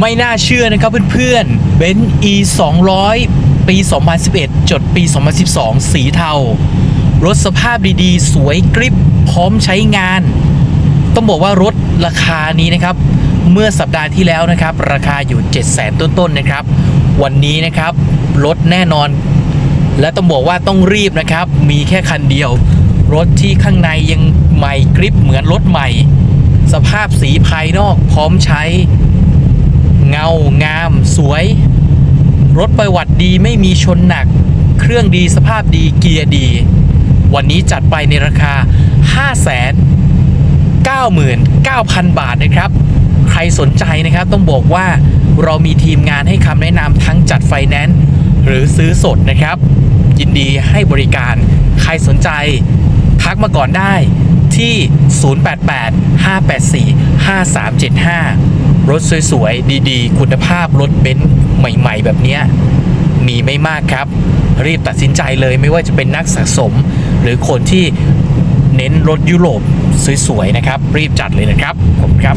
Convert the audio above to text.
ไม่น่าเชื่อนะครับเพื่อนๆเบนซ์ e 200ปี 2011 จดปี 2012 สีเทา รถสภาพดีๆ สวยกริบพร้อมใช้งาน ต้องบอกว่ารถราคานี้นะครับ เมื่อสัปดาห์ที่แล้วนะครับ ราคาอยู่ 7 0 0 0 0 0 ต้นๆนะครับ วันนี้นะครับรถแน่นอน และต้องบอกว่าต้องรีบนะครับ มีแค่คันเดียว รถที่ข้างในยังใหม่กริบเหมือนรถใหม่ สภาพสีภายนอกพร้อมใช้า งาม สวย รถประวัติดีไม่มีชนหนัก เครื่องดีสภาพดีเกียร์ดี วันนี้จัดไปในราคา 5 0 99,000 บาทนะครับ ใครสนใจนะครับต้องบอกว่าเรามีทีมงานให้คำแนะนำทั้งจัดไฟแนนซ์หรือซื้อสดนะครับ ยินดีให้บริการ ใครสนใจทักมาก่อนได้ที่ 088-584-5375 รถสวยๆ ดีๆ คุณภาพรถเบนซ์ใหม่ ๆ แบบนี้มีไม่มากครับ รีบตัดสินใจเลยไม่ว่าจะเป็นนักสะสม หรือคนที่เน้นรถยุโรปสวยๆนะครับ รีบจัดเลยนะครับผมครับ